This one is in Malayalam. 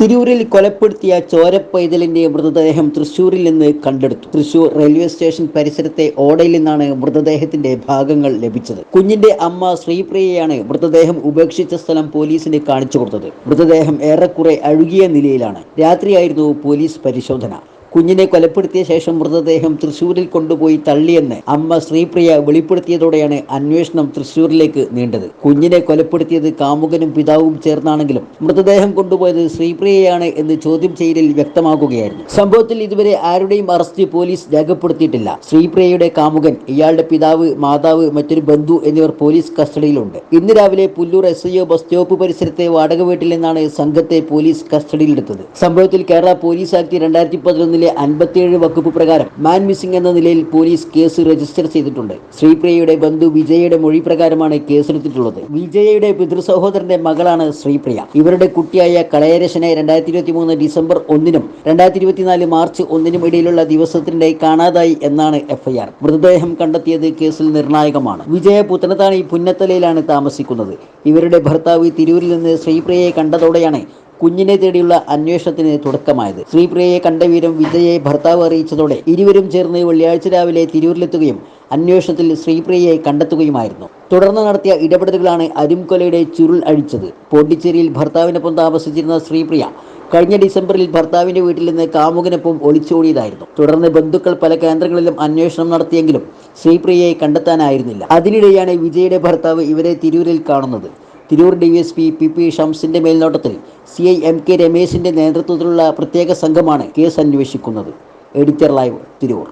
തിരൂരിൽ കൊലപ്പെടുത്തിയ ചോരപ്പൈതലിന്റെ മൃതദേഹം തൃശൂരിൽ നിന്ന് കണ്ടെടുത്തു. തൃശൂർ റെയിൽവേ സ്റ്റേഷൻ പരിസരത്തെ ഓടയിൽ നിന്നാണ് മൃതദേഹത്തിന്റെ ഭാഗങ്ങൾ ലഭിച്ചത്. കുഞ്ഞിന്റെ അമ്മ ശ്രീപ്രിയയാണ് മൃതദേഹം ഉപേക്ഷിച്ച സ്ഥലം പോലീസിന് കാണിച്ചു കൊടുത്തത്. മൃതദേഹം ഏറെക്കുറെ അഴുകിയ നിലയിലാണ്. രാത്രിയായിരുന്നു പോലീസ് പരിശോധന. കുഞ്ഞിനെ കൊലപ്പെടുത്തിയ ശേഷം മൃതദേഹം തൃശൂരിൽ കൊണ്ടുപോയി തള്ളിയെന്ന് അമ്മ ശ്രീപ്രിയ വെളിപ്പെടുത്തിയതോടെയാണ് അന്വേഷണം തൃശൂരിലേക്ക് നീണ്ടത്. കുഞ്ഞിനെ കൊലപ്പെടുത്തിയത് കാമുകനും പിതാവും ചേർന്നാണെങ്കിലും മൃതദേഹം കൊണ്ടുപോയത് ശ്രീപ്രിയയാണ് എന്ന് ചോദ്യം ചെയ്യലിൽ വ്യക്തമാക്കുകയായിരുന്നു സംഭവത്തിൽ ഇതുവരെ ആരുടെയും അറസ്റ്റ് പോലീസ് രേഖപ്പെടുത്തിയിട്ടില്ല. ശ്രീപ്രിയയുടെ കാമുകൻ ഇയാളുടെ പിതാവ് മാതാവ് മറ്റൊരു ബന്ധു എന്നിവർ പോലീസ് കസ്റ്റഡിയിലുണ്ട്. ഇന്ന് രാവിലെ Pullur S I bus stop പരിസരത്തെ വാടക വീട്ടിൽ നിന്നാണ് സംഘത്തെ പോലീസ് കസ്റ്റഡിയിലെടുത്തത്. സംഭവത്തിൽ കേരള പോലീസ് ആക്ട് രണ്ടായിരത്തി പതിനൊന്നിലെ അൻപത്തിയേഴ് വകുപ്പ് പ്രകാരം മാൻ മിസ്സിംഗ് എന്ന നിലയിൽ പോലീസ് കേസ് രജിസ്റ്റർ ചെയ്തിട്ടുണ്ട്. ശ്രീപ്രിയയുടെ ബന്ധു വിജയയുടെ മൊഴി പ്രകാരമാണ് കേസെടുത്തിട്ടുള്ളത്. വിജയയുടെ പിതൃസഹോദരന്റെ മകളാണ് ശ്രീപ്രിയ. ഇവരുടെ കുട്ടിയായ കളയരശനെ രണ്ടായിരത്തി ഇരുപത്തി മൂന്ന് ഡിസംബർ ഒന്നിനും രണ്ടായിരത്തി ഇരുപത്തിനാല് മാർച്ച് ഒന്നിനും ഇടയിലുള്ള ദിവസത്തിനിടെ കാണാതായി എന്നാണ് എഫ്ഐആർ. മൃതദേഹം കണ്ടെത്തിയത് കേസിൽ നിർണായകമാണ്. വിജയ പുത്തനത്താണി പുന്നത്തലയിലാണ് താമസിക്കുന്നത്. ഇവരുടെ ഭർത്താവ് തിരൂരിൽ നിന്ന് ശ്രീപ്രിയയെ കണ്ടതോടെയാണ് കുഞ്ഞിനെ തേടിയുള്ള അന്വേഷണത്തിന് തുടക്കമായത്. ശ്രീപ്രിയയെ കണ്ട വീരം വിജയെ ഭർത്താവ് അറിയിച്ചതോടെ ഇരുവരും ചേർന്ന് വെള്ളിയാഴ്ച രാവിലെ തിരൂരിലെത്തുകയും അന്വേഷണത്തിൽ ശ്രീപ്രിയയെ കണ്ടെത്തുകയുമായിരുന്നു. തുടർന്ന് നടത്തിയ ഇടപെടലുകളാണ് അരുംകൊലയുടെ ചുരുൾ അഴിച്ചത്. പോണ്ടിച്ചേരിയിൽ ഭർത്താവിനൊപ്പം താമസിച്ചിരുന്ന ശ്രീപ്രിയ കഴിഞ്ഞ ഡിസംബറിൽ ഭർത്താവിന്റെ വീട്ടിൽ നിന്ന് കാമുകനൊപ്പം ഒളിച്ചോടിയതായിരുന്നു. തുടർന്ന് ബന്ധുക്കൾ പല കേന്ദ്രങ്ങളിലും അന്വേഷണം നടത്തിയെങ്കിലും ശ്രീപ്രിയയെ കണ്ടെത്താനായിരുന്നില്ല. അതിനിടെയാണ് വിജയുടെ ഭർത്താവ് ഇവരെ തിരൂരിൽ കാണുന്നത്. Tirur D S P P P ഷംസിന്റെ മേൽനോട്ടത്തിൽ സി ഐ എം കെ രമേശിന്റെ നേതൃത്വത്തിലുള്ള പ്രത്യേക സംഘമാണ് കേസ് അന്വേഷിക്കുന്നത്. Editor live Tirur